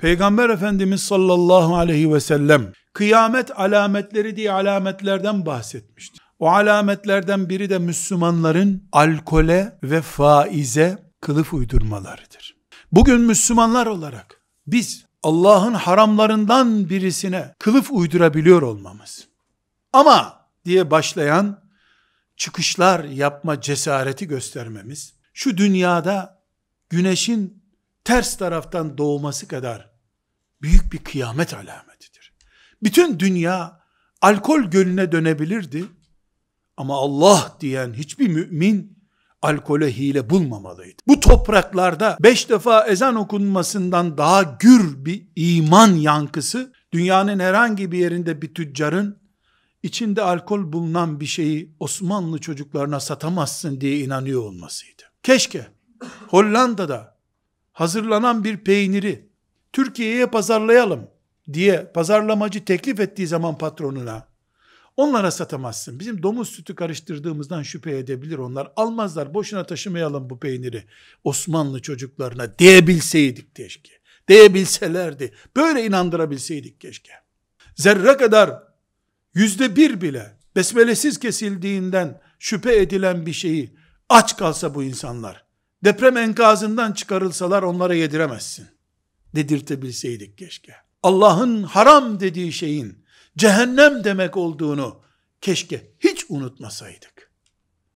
Peygamber Efendimiz sallallahu aleyhi ve sellem kıyamet alametleri diye alametlerden bahsetmişti. O alametlerden biri de Müslümanların alkole ve faize kılıf uydurmalarıdır. Bugün Müslümanlar olarak biz Allah'ın haramlarından birisine kılıf uydurabiliyor olmamız. Ama diye başlayan çıkışlar yapma cesareti göstermemiz, şu dünyada güneşin ters taraftan doğması kadar büyük bir kıyamet alametidir. Bütün dünya alkol gölüne dönebilirdi ama Allah diyen hiçbir mümin alkole hile bulmamalıydı. Bu topraklarda beş defa ezan okunmasından daha gür bir iman yankısı, dünyanın herhangi bir yerinde bir tüccarın içinde alkol bulunan bir şeyi Osmanlı çocuklarına satamazsın diye inanıyor olmasıydı. Keşke Hollanda'da hazırlanan bir peyniri Türkiye'ye pazarlayalım diye pazarlamacı teklif ettiği zaman patronuna onlara satamazsın. Bizim domuz sütü karıştırdığımızdan şüphe edebilir onlar. Almazlar boşuna taşımayalım bu peyniri Osmanlı çocuklarına diyebilseydik keşke. Diyebilselerdi. Böyle inandırabilseydik keşke. Zerre kadar yüzde bir bile besmelesiz kesildiğinden şüphe edilen bir şeyi aç kalsa bu insanlar, deprem enkazından çıkarılsalar onlara yediremezsin. Dedirtebilseydik keşke. Allah'ın haram dediği şeyin cehennem demek olduğunu keşke hiç unutmasaydık.